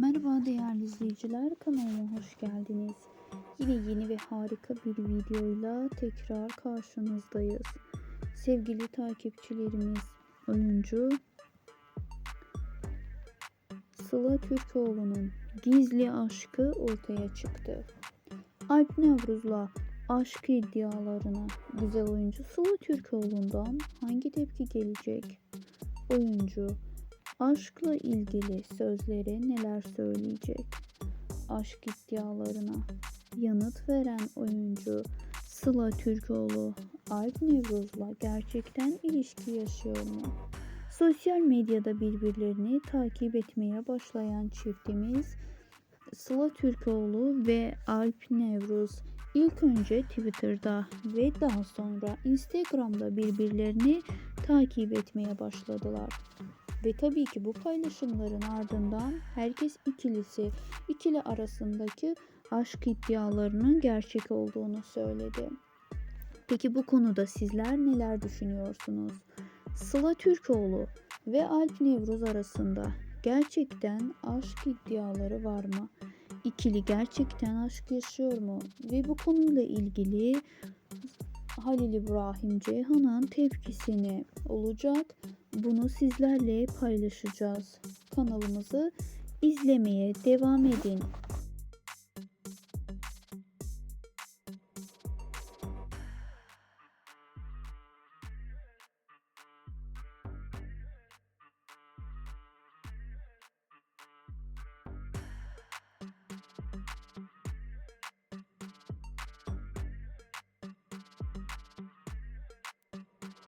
Merhaba değerli izleyiciler kanalıma hoş geldiniz. Yine yeni ve harika bir videoyla tekrar karşınızdayız. Sevgili takipçilerimiz oyuncu Sıla Türkoğlu'nun gizli aşkı ortaya çıktı. Alp Nevruz'la aşk iddialarına güzel oyuncu Sıla Türkoğlu'ndan hangi tepki gelecek? Oyuncu aşkla ilgili sözlere neler söyleyecek? Aşk iddialarına yanıt veren oyuncu Sıla Türkoğlu Alp Nevruz'la gerçekten ilişki yaşıyor mu? Sosyal medyada birbirlerini takip etmeye başlayan çiftimiz Sıla Türkoğlu ve Alp Nevruz ilk önce Twitter'da ve daha sonra Instagram'da birbirlerini takip etmeye başladılar. Ve tabii ki bu paylaşımların ardından herkes ikilisi, ikili arasındaki aşk iddialarının gerçek olduğunu söyledi. Peki bu konuda sizler neler düşünüyorsunuz? Sıla Türkoğlu ve Alp Nevruz arasında gerçekten aşk iddiaları var mı? İkili gerçekten aşk yaşıyor mu? Ve bu konuyla ilgili Halil İbrahim Ceyhan'ın tepkisini olacak. Bunu sizlerle paylaşacağız. Kanalımızı izlemeye devam edin.